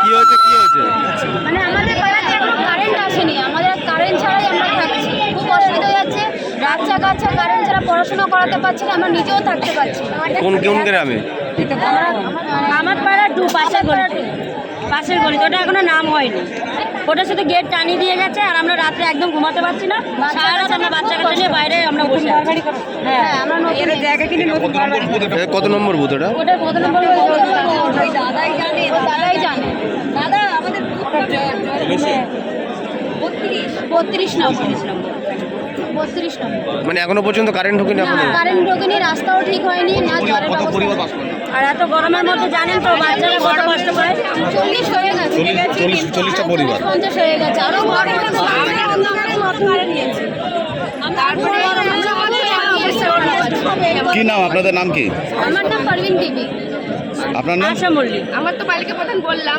কি হয়েছে কি হয়েছে মানে আমাদের পাড়াতে এখনও কারেন্ট আসেনি। আমাদের কারেন্ট ছাড়াই আমরা থাকছি। খুব অসুবিধা হয়ে যাচ্ছে। বাচ্চা কাচ্চা কারেন্ট ছাড়া পড়াশোনা করাতে পারছি না আমরা নিজেও থাকতে পারছি কোন কোন গ্রামে? আমার পাড়া টু পাশের গলি। পাশের গলি ওটা এখনও নাম হয়নি। ওটা শুধু গেট টানিয়ে দিয়ে গেছে আর আমরা রাত্রে একদম ঘুমাতে পারছি না। সারা রাত আমরা বাচ্চা কাচ্চা নিয়ে বাইরে আমরা বসে আছি। হ্যাঁ আমরা জায়গা কিনে নতুন বাড়ি কত নম্বর বুথ এটা? ওটা কত নম্বর দাদাই জানে দাদাই জানে। দাদা আমাদের বত্রিশ। নম্বর। বত্রিশ নম্বর। মানে এখনও পর্যন্ত কারেন্ট ঢোকেনি কারেন্ট ঢোকেনি রাস্তাও ঠিক হয়নি না জলের ব্যবস্থা আর এত গরমের মধ্যে জানেন তো বাচ্চারা বড় কষ্ট পায় চল্লিশ হয়ে গেছে চল্লিশটা পরিবার। পঞ্চাশ হয়ে গেছে। আরও। তারপরে কি নাম? আপনাদের নাম কি? আমার নাম পারভিন দেবী আপনার নাম? আশা মল্লিক। আমার তো পালিকা প্রধান বললাম।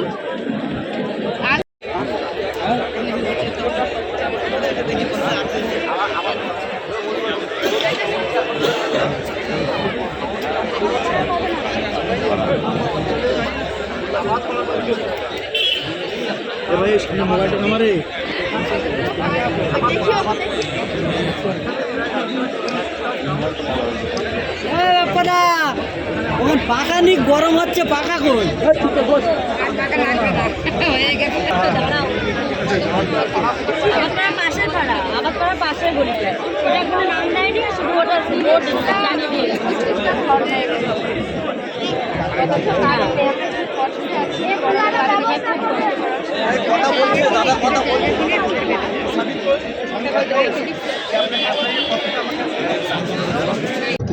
পাকা নি গরম হচ্ছে পাকা কই আমার পাড়া পাশের পাড়া আমার পাড়া পাশের গলিটা ওটা এখনও নাম দেয়নি শুধু ওটা বোর্ড দিয়ে গেছে।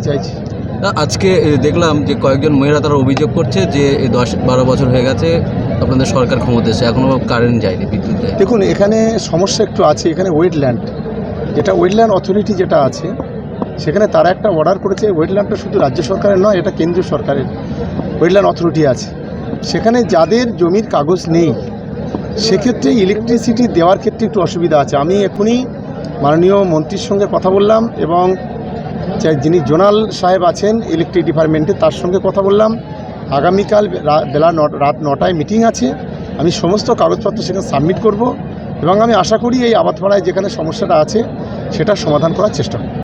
চাইছি আজকে দেখলাম যে কয়েকজন মহিলা তারা অভিযোগ করছে যে দশ বারো বছর হয়ে গেছে, আপনাদের সরকার ক্ষমতা এসে এখনও কারেন্ট যায়নি বিদ্যুৎ দেখুন, এখানে সমস্যা একটু আছে, এখানে ওয়েটল্যান্ড যেটা ওয়েটল্যান্ড অথরিটি যেটা আছে, সেখানে তারা একটা অর্ডার করেছে ওয়েটল্যান্ডটা শুধু রাজ্য সরকারের নয়, এটা কেন্দ্রীয় সরকারের ওয়েটল্যান্ড অথরিটি আছে। সেখানে যাদের জমির কাগজ নেই, সেক্ষেত্রে ইলেকট্রিসিটি দেওয়ার ক্ষেত্রে একটু অসুবিধা আছে। আমি এখনই মাননীয় মন্ত্রীর সঙ্গে কথা বললাম এবং যিনি জোনাল সাহেব আছেন ইলেকট্রিক ডিপার্টমেন্টে তার সঙ্গে কথা বললাম। আগামীকাল বেলা রাত নটায় মিটিং আছে। আমি সমস্ত কাগজপত্র সেখানে সাবমিট করব এবং আমি আশা করি এই আবাদপাড়ায় যেখানে সমস্যাটা আছে সেটা সমাধান করার চেষ্টা করব।